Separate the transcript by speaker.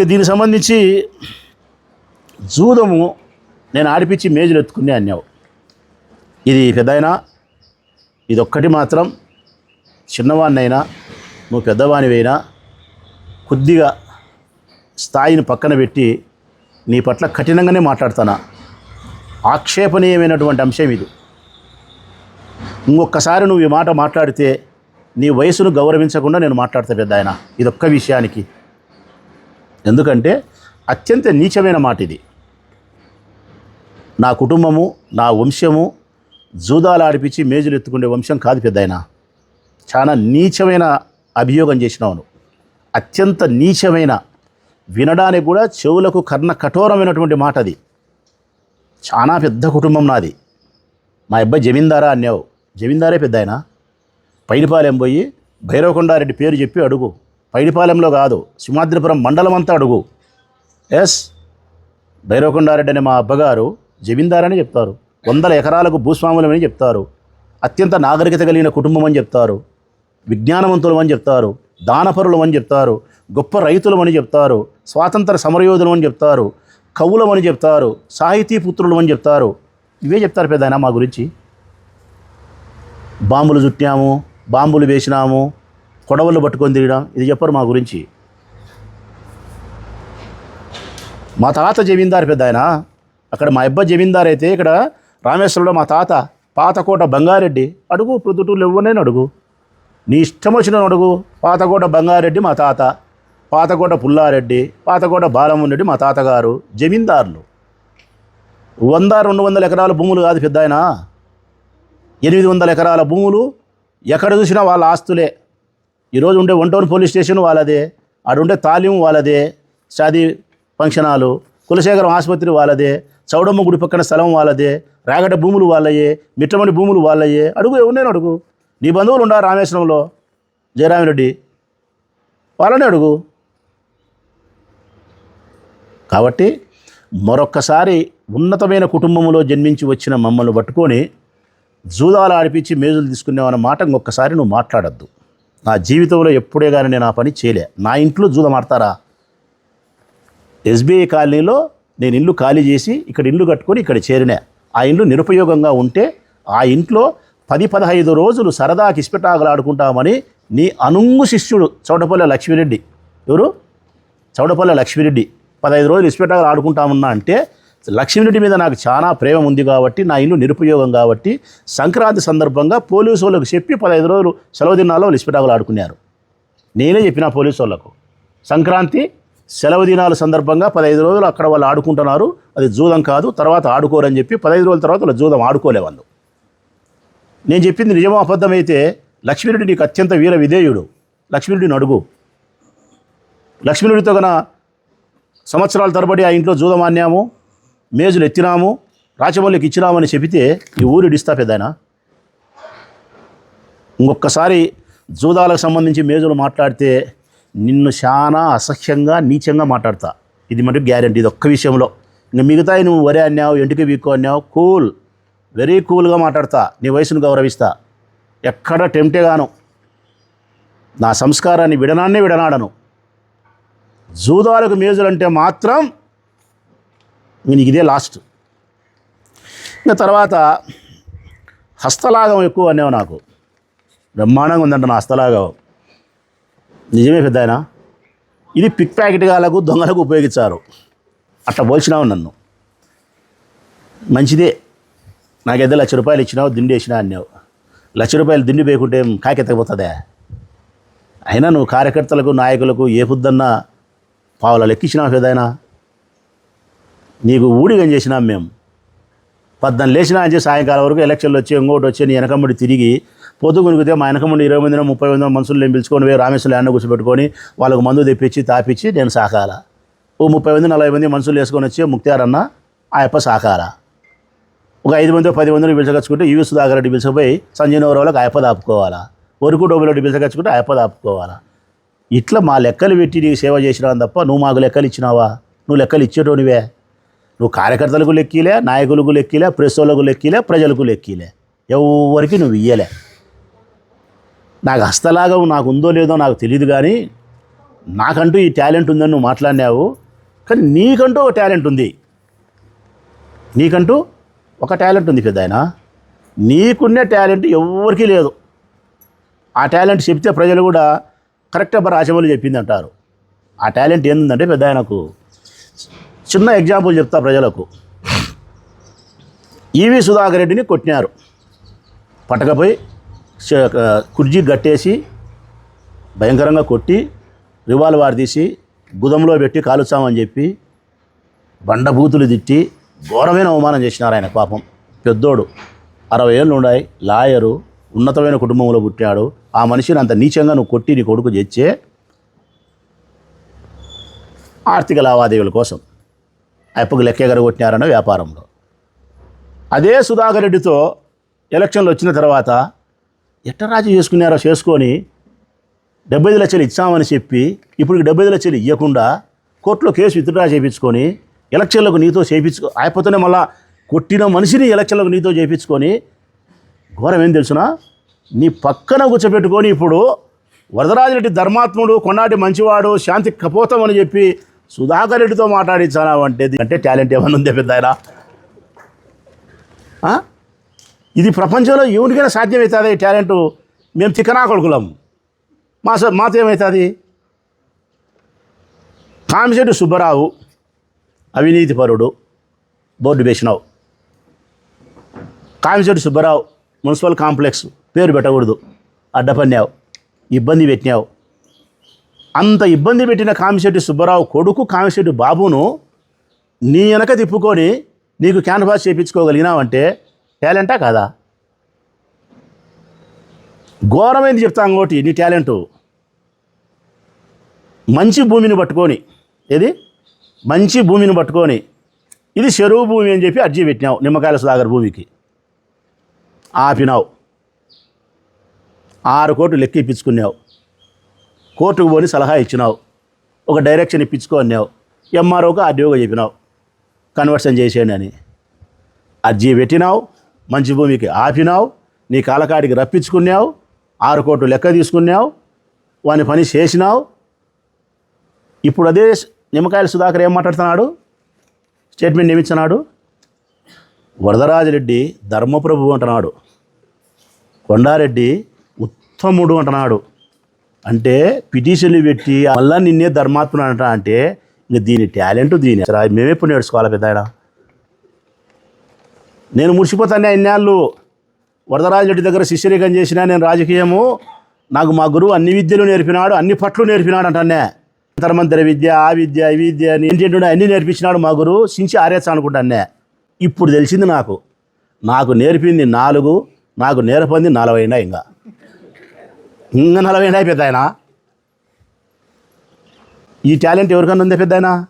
Speaker 1: ఇక దీనికి సంబంధించి జూదము నేను ఆడిపించి మేజులు ఎత్తుకునే అన్నావు ఇది పెద్దయినా ఇది ఒక్కటి మాత్రం చిన్నవాడినైనా నువ్వు పెద్దవానివైనా కొద్దిగా స్థాయిని పక్కన పెట్టి నీ పట్ల కఠినంగానే మాట్లాడతానా? ఆక్షేపణీయమైనటువంటి అంశం ఇది. ఇంకొకసారి నువ్వు ఈ మాట మాట్లాడితే నీ వయసును గౌరవించకుండా నేను మాట్లాడతా పెద్ద ఆయన ఇదొక్క విషయానికి. ఎందుకంటే అత్యంత నీచమైన మాట ఇది. నా కుటుంబము నా వంశము జూదాలు ఆడిపించి మేజులు ఎత్తుకునే వంశం కాదు పెద్ద ఆయన చాలా నీచమైన అభియోగం చేసినావు అత్యంత నీచమైన వినడానికి కూడా చెవులకు కర్ణ కఠోరమైనటువంటి మాట అది. చాలా పెద్ద కుటుంబం నాది. మా అబ్బాయి జమీందారా అన్నావు. జమీందారే పెద్ద ఆయన పైడిపాలెం పోయి భైరవకొండారెడ్డి పేరు చెప్పి అడుగు. పైడిపాలెంలో కాదు సింహాద్రిపురం మండలం అంతా అడుగు. ఎస్. భైరవకొండారెడ్డి అనే మా అబ్బగారు జమీందారని చెప్తారు. వందల ఎకరాలకు భూస్వాములమని చెప్తారు. అత్యంత నాగరికత కలిగిన కుటుంబం అని చెప్తారు. విజ్ఞానవంతులు అని చెప్తారు. దానపరులు అని చెప్తారు. గొప్ప రైతులమని చెప్తారు. స్వాతంత్ర సమరయోధులు అని చెప్తారు. కవులమని చెప్తారు. సాహితీ పుత్రులు అని చెప్తారు. ఇవే చెప్తారు పెద్ద మా గురించి. బాంబులు చుట్టాము బాంబులు వేసినాము కొడవలు పట్టుకొని తిరగడం ఇది చెప్పరు మా గురించి. మా తాత జమీందారు పెద్ద ఆయన. అక్కడ మా అబ్బాయి జమీందారు అయితే ఇక్కడ రామేశ్వరంలో మా తాత పాతకోట బంగారెడ్డి. అడుగు ప్రొద్దుటూరు ఇవ్వనని అడుగు. నీ ఇష్టం వచ్చిన అడుగు. పాతకోట బంగారెడ్డి మా తాత పాతకోట పుల్లారెడ్డి పాతకోట బాలమన్ రెడ్డి మా తాతగారు జమీందారులు. వంద రెండు వందల ఎకరాల భూములు కాదు పెద్ద ఆయన. ఎనిమిది వందల ఎకరాల భూములు ఎక్కడ చూసినా వాళ్ళ ఆస్తులే. ఈరోజు ఉండే వంటోన్ పోలీస్ స్టేషన్ వాళ్ళదే ఆడుండే తాలీం వాళ్ళదే షాదీ ఫంక్షన్ హాలు కులశేఖరం ఆసుపత్రి వాళ్ళదే చౌడమ్మ గుడి పక్కన స్థలం వాళ్ళదే రాగడ భూములు వాళ్ళయే మిట్టమణి భూములు వాళ్ళయే. అడుగు ఎవరినైనా అడుగు. నీ బంధువులు ఉండారు రామేశ్వరంలో? జయరామిరెడ్డి. వాళ్ళనే అడుగు. కాబట్టి మరొక్కసారి ఉన్నతమైన కుటుంబంలో జన్మించి వచ్చిన మమ్మల్ని పట్టుకొని జూదాలు ఆడిపించి మేజులు తీసుకునేవన్న మాట ఇంకొకసారి నువ్వు మాట్లాడద్దు. నా జీవితంలో ఎప్పుడే కానీ నేను ఆ పని చేయలే. నా ఇంట్లో జూదం ఆడతారా? ఎస్బీఐ కాలనీలో నేను ఇల్లు ఖాళీ చేసి ఇక్కడ ఇల్లు కట్టుకొని ఇక్కడ చేరినా. ఆ ఇల్లు నిరుపయోగంగా ఉంటే ఆ ఇంట్లో పది పదహైదు రోజులు సరదా ఇస్పెటాకులు ఆడుకుంటామని నీ అనుంగు శిష్యుడు చౌడపల్లె లక్ష్మీరెడ్డి. ఎవరు? చౌడపల్లె లక్ష్మీరెడ్డి. పదహైదు రోజులు ఇస్పెటాకులు ఆడుకుంటామన్నా అంటే లక్ష్మిరెడ్డి మీద నాకు చాలా ప్రేమ ఉంది కాబట్టి నా ఇల్లు నిరుపయోగం కాబట్టి సంక్రాంతి సందర్భంగా పోలీసు వాళ్ళకు చెప్పి పదహైదు రోజులు సెలవు దినాల్లో లిస్పిటాకులు ఆడుకున్నారు. నేనే చెప్పిన పోలీసు వాళ్ళకు. సంక్రాంతి సెలవు దినాల సందర్భంగా పదహైదు రోజులు అక్కడ వాళ్ళు ఆడుకుంటున్నారు. అది జూదం కాదు తర్వాత ఆడుకోరని చెప్పి పదహైదు రోజుల తర్వాత వాళ్ళు జూదం ఆడుకోలే వాళ్ళు. నేను చెప్పింది నిజమో అబద్ధమైతే లక్ష్మీరెడ్డి నీకు అత్యంత వీర విధేయుడు. లక్ష్మీరెడ్డిని అడుగు. లక్ష్మీరెడ్డితో గన సంవత్సరాల తరబడి ఆ ఇంట్లో జూదం ఆన్నాము మేజులు ఎత్తినాము రాచమల్లికి ఇచ్చినామని చెబితే ఈ ఊరు ఇడిస్తా పెద్దాయన ఇంకొకసారి జూదాలకు సంబంధించి మేజులు మాట్లాడితే నిన్ను చాలా అసహ్యంగా నీచంగా మాట్లాడతా. ఇది మటుకు గ్యారెంటీ ఇది ఒక్క విషయంలో. ఇంకా మిగతా నువ్వు వరే అన్నావు ఎంటికి వీక్కో అన్నావు? కూల్. వెరీ కూల్గా మాట్లాడతా. నీ వయసును గౌరవిస్తా. ఎక్కడ టెంప్టే గాను. నా సంస్కారాన్ని విడనాన్నే విడనాడను. జూదాలకు మేజులంటే మాత్రం నీకు ఇదే లాస్ట్. ఇంకా తర్వాత హస్తలాగం ఎక్కువ అనేవి నాకు. బ్రహ్మాండంగా ఉందంట నా హస్తలాగం. నిజమే పెద్ద ఆయన ఇది పిక్ ప్యాకెట్ గాలకు దొంగలకు ఉపయోగించారు. అట్లా పోల్చినావు నన్ను. మంచిదే. నాకైతే లక్ష రూపాయలు ఇచ్చినావు దిండి వేసినా అన్నావు. లక్ష రూపాయలు దిండి వేయకుంటే కాకెత్తకపోతుందే? అయినా నువ్వు కార్యకర్తలకు నాయకులకు ఏ పొద్దున్నా పావుల లెక్కించినావు ఏదైనా నీకు ఊడిగం చేసినాం మేము. పద్దెనిమిది లేచినా అని చెప్పి సాయంకాలం వరకు ఎలక్షన్లు వచ్చి ఇంకోటి వచ్చి నీ వెనకముడి తిరిగి పొద్దు మా వెనకమ్మడి ఇరవై మందిన ముప్పై మంది మనుషులు నేను పిలుచుకొని పోయి రామేశ్వరం ల్యాండ్ కూర్చోబెట్టుకొని వాళ్ళకు మందు తెప్పించి తాపించి నేను సాకాల. ఓ ముప్పై మంది నలభై మంది మనుషులు వేసుకొని వచ్చి ముక్తారన్న ఆ యప్ప సాకాల. ఒక ఐదు మంది పది మందిని పిలుచకొచ్చుకుంటే యువి సుధాకర్ రెడ్డి పిలిచిపోయి సంజయ్ నవరావులకు ఆయప్ప దాపుకోవాలా. వరకు డోబులరెడ్డి పిలుచకొచ్చుకుంటే ఆయప్ప దాపుకోవాలా. ఇట్లా మా లెక్కలు పెట్టి నీకు సేవ చేసినా తప్ప నువ్వు మాకు లెక్కలు ఇచ్చినావా? నువ్వు లెక్కలు ఇచ్చేటోనివే. నువ్వు కార్యకర్తలకు లెక్కిలే నాయకులకు లెక్కిలే ప్రెస్ వాళ్ళకు లెక్కిలే ప్రజలకు లెక్కిలే. ఎవరికి నువ్వు ఇయ్యలే. నాకు హస్తలాగం నాకు ఉందో లేదో నాకు తెలియదు కానీ నాకంటూ ఈ టాలెంట్ ఉందని నువ్వు మాట్లాడినావు. కానీ నీకంటూ ఒక టాలెంట్ ఉంది. నీకంటూ ఒక టాలెంట్ ఉంది పెద్ద ఆయన. నీకున్న టాలెంట్ ఎవరికీ లేదు. ఆ టాలెంట్ చెప్తే ప్రజలు కూడా కరెక్ట్ అబ్బా రాజమౌళి చెప్పింది అంటారు ఆ టాలెంట్ ఏంటంటే పెద్ద ఆయనకు చిన్న ఎగ్జాంపుల్ చెప్తా ప్రజలకు. ఈవి సుధాకర్ రెడ్డిని కొట్టినారు. పటకపై కుర్జీ గట్టేసి భయంకరంగా కొట్టి రివాల్వార్ తీసి గుదంలో పెట్టి కాలుస్తామని చెప్పి బండభూతులు తిట్టి ఘోరమైన అవమానం చేసినారు ఆయన పాపం. పెద్దోడు అరవై ఏళ్ళు ఉన్నాయి లాయరు ఉన్నతమైన కుటుంబంలో పుట్టాడు. ఆ మనిషిని అంత నీచంగా నువ్వు కొట్టి నీ కొడుకు తెచ్చే ఆర్థిక లావాదేవీల కోసం అప్పుకు లెక్కెగరగొట్టినారన్న వ్యాపారంలో. అదే సుధాకర్ రెడ్డితో ఎలక్షన్లు వచ్చిన తర్వాత ఎట్ట రాజీ చేసుకున్నారో చేసుకొని డెబ్బై ఐదు లక్షలు ఇచ్చామని చెప్పి ఇప్పుడు డెబ్బై ఐదు లక్షలు ఇవ్వకుండా కోర్టులో కేసు విత్డ్రా చేయించుకొని ఎలక్షన్లకు నీతో చేయించుకో అయిపోతేనే మళ్ళా కొట్టిన మనిషిని ఎలక్షన్లకు నీతో చేయించుకొని ఘోరం ఏం తెలుసునా? నీ పక్కన కూర్చోబెట్టుకొని ఇప్పుడు వరదరాజరెడ్డి ధర్మాత్ముడు కొన్నాటి మంచివాడు శాంతి కపోతం అని చెప్పి సుధాకర్ రెడ్డితో మాట్లాడించానా అంటే అంటే టాలెంట్ ఏమన్నా ఉందే పెద్ద ఆయన? ఇది ప్రపంచంలో ఎవరికైనా సాధ్యమవుతుంది ఈ టాలెంట్. మేము తిక్కనా కొడుకులం. మా స- మాతో ఏమవుతుంది కామిశెట్టి సుబ్బరావు అవినీతిపరుడు బోర్డు వేసినావు కామిశెట్టి సుబ్బరావు మున్సిపల్ కాంప్లెక్స్ పేరు పెట్టకూడదు. అడ్డపన్నావు ఇబ్బంది పెట్టినావు. అంత ఇబ్బంది పెట్టిన కామిశెట్టి సుబ్బారావు కొడుకు కామిశెట్టి బాబును నీ వెనక తిప్పుకొని నీకు క్యాన్వాస్ చేయించుకోగలిగినావంటే టాలెంటా కాదా? ఘోరమైంది చెప్తా ఇంకోటి నీ టాలెంటు. మంచి భూమిని పట్టుకొని ఏది? మంచి భూమిని పట్టుకొని ఇది చెరువు భూమి అని చెప్పి అర్జీ పెట్టినావు నిమ్మకాయల సుధాగర్ భూమికి. ఆపినావు. ఆరు కోట్లు లెక్క ఇప్పించుకున్నావు కోర్టుకు పోని సలహా ఇచ్చినావు. ఒక డైరెక్షన్ ఇప్పించుకో అన్నావు. ఎంఆర్ఓకి ఆర్డీఓగా చెప్పినావు. కన్వర్షన్ చేసేయండి అని. అర్జీ పెట్టినావు మంచి భూమికి ఆపినావు నీ కాలకాడికి రప్పించుకున్నావు ఆరు కోట్లు లెక్క తీసుకున్నావు వాని పని చేసినావు. ఇప్పుడు అదే నిమ్మకాయల సుధాకర్ ఏం మాట్లాడుతున్నాడు? స్టేట్మెంట్ నియమించినాడు? వరదరాజరెడ్డి ధర్మప్రభు అంటున్నాడు. కొండారెడ్డి ఉత్తముడు అంటున్నాడు. అంటే పిటిషన్లు పెట్టి మళ్ళా నిన్నే ధర్మాత్ముడు అంట అంటే ఇంక దీని టాలెంట్ దీని అసలు మేమే ఇప్పుడు నేర్చుకోవాలి పెద్ద ఆయన నేను మురిసిపోతాను ఇన్నాళ్ళు. వరదరాజుడి దగ్గర శిష్యరికం చేసినా నేను రాజకీయము. నాకు మా గురువు అన్ని విద్యలు నేర్పినాడు అన్ని పట్లు నేర్పినాడు అంటానే అంతర్మంతర విద్య ఆ విద్య ఈ విద్య అని ఏంటంటే అన్ని నేర్పించినాడు మా గురువు. సించి ఆరేచ్చ అనుకుంటానే. ఇప్పుడు తెలిసింది నాకు. నాకు నేర్పింది నాలుగు నాకు నేర్పంది నలభై ఇంకా. ఇంకా నలభై అయినా పెద్ద ఆయన. ఈ టాలెంట్ ఎవరికన్నా ఉందా పెద్ద ఆయన